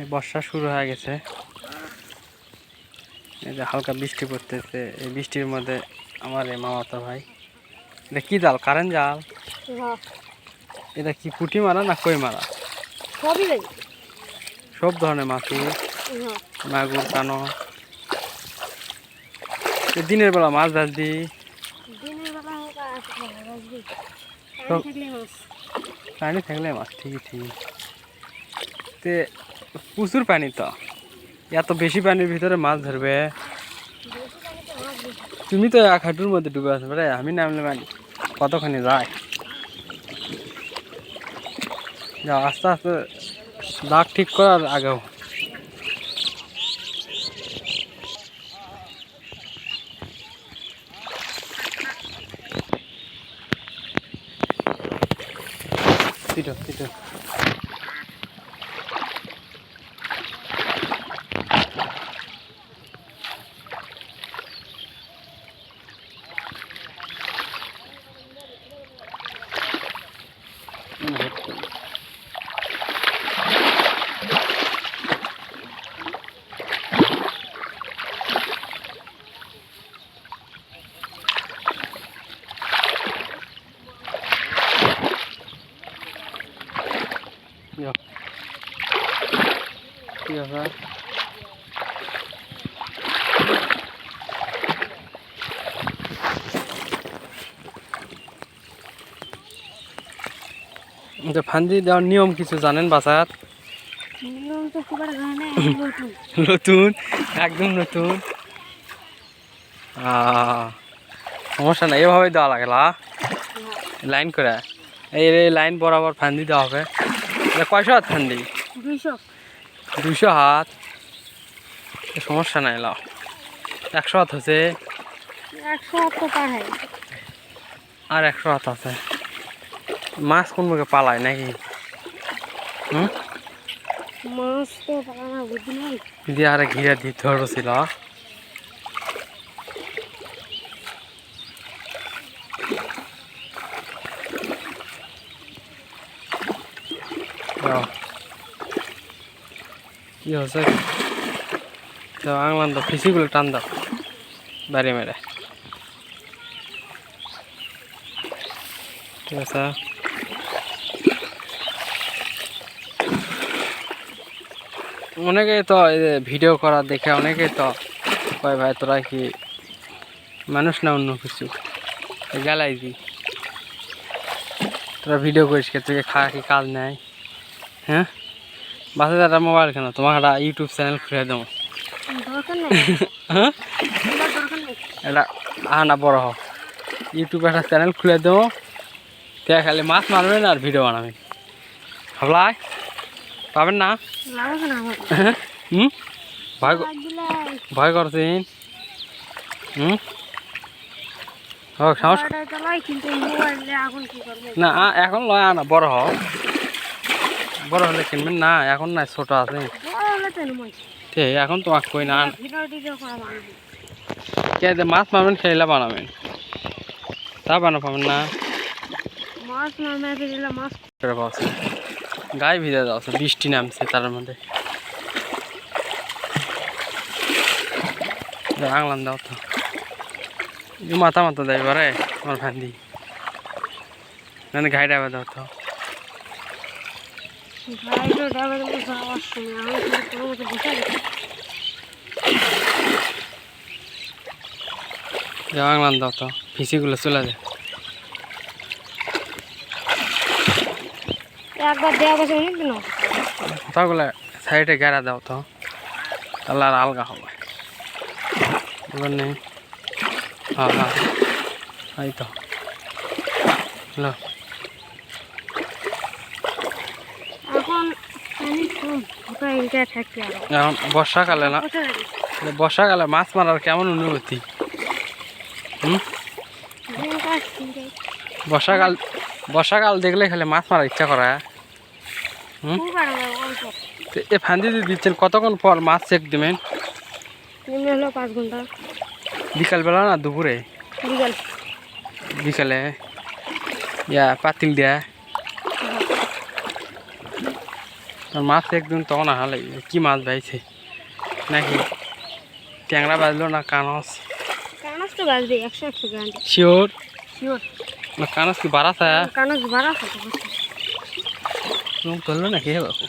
এই বর্ষা শুরু হয়ে গেছে। এই যে হালকা বৃষ্টি পড়তেছে এই বৃষ্টির মধ্যে আমার এই মামাতো ভাই। এটা কি জাল? কারেন্ট জাল? এটা কি পুঁটি মারা না কই মারা? সবই সব ধরনের হ্যাঁ মাগুর কানো দিনের বেলা মাছ থাকলে মাছ পানি থাকলে মাছ। ঠিকই ঠিক তে প্রচুর পানি তো। এত বেশি পানির ভিতরে মাছ ধরবে। তুমি তো এক হাঁটুর মধ্যে ডুবে আছো রে, আমি নামলে মানে কতখানি যায় যাও, আস্তে আস্তে দাগ ঠিক করার আগেও। পিটো পিটো যাও কি আছে এটা ফান্দি দেওয়ার নিয়ম কিছু জানেন বাসার নতুন একদম নতুন সমস্যা নাই এভাবে দেওয়া লাগলা লাইন করে। এই লাইন বরাবর ফান্দি দেওয়া হবে। কয়শো হাত ফান্দি দুইশো। দুইশো হাত? সমস্যা নাই লাও। একশো হাত হচ্ছে আর একশো হাত আছে। মাছ কোন মুখে পালায় নাকি? হুম? দিয়ে আরে ঘিরে দিতে হচ্ছিল কি হচ্ছে তো আংলান তো ফিসিগুলো টান দাও। বাড়ি মেরে। ঠিক অনেকেই তো ভিডিও করা দেখে অনেকেই তো কয়, ভাই, তোরা কি মানুষ না অন্য কিছু? গেলাই দি। তোরা ভিডিও করিস কে? তোকে খাওয়া কি কাজ নেয় হ্যাঁ? বাসে একটা মোবাইল কেন তোমার একটা ইউটিউব চ্যানেল খুলে দেবো। হ্যাঁ? এটা আহ না বড় হোক। ইউটিউবে একটা চ্যানেল খুলে দেবো। দেখা খালি মাছ মারবেন আর ভিডিও বানাবেন ভাবলাই? পাবেন না? না হুম? ভয় ভয় করছেন হুম? হোক সাহস না এখন লয় না বড় হোক। বড় হলে কিনবেন? না, এখন না ছোট আছে। ঠিক এখন তোমাকে কই না। কে মাছ মারবেন, খেলা বানাবেন। তা বানা পাবেন না। মাছ গায়ে ভিজে যাচ্ছে, বৃষ্টি নামছে তার মধ্যে। আংলান দাও তো। মাথা মাথা দেয় বারে আমার ফান্দি মানে গাড়ি ডাবা দাও তো। ড্রাইভার বসে আওয়াজ শুনে আমি কিন্তু কোনো মতো বসে গেছি যাও দাও তো ফিসিগুলো চলে যায়। একবার দেওয়া বসে অনেক দিন তাগুলো সাইডে গেরা দাও তো তাহলে আর আলগা হবে। এবার নেই। হ্যাঁ হ্যাঁ এই তো। হ্যালো এখন বর্ষাকালে না? বর্ষাকালে মাছ মারার কেমন অনুভূতি? বর্ষাকাল বর্ষাকাল দেখলে খালি মাছ মারার ইচ্ছা করে তো এ ফান্দি দিয়ে দিচ্ছেন কতক্ষণ পর মাছ চেক দিবেন? হলো পাঁচ ঘণ্টা। বিকালবেলা না দুপুরে? বিকালে ইয়া পাতিল দেয়া আর মাছ একদিন তখন আহালে কি মাছ বাইছে? নাকি ট্যাংরা বাজলো না কানস? কানস তো বাজবে একশো একশো গ্রাম। শিওর? শিওর। না কানস কি বাড়াছে? কানস বাড়া থাকে করল নাকি বাবু?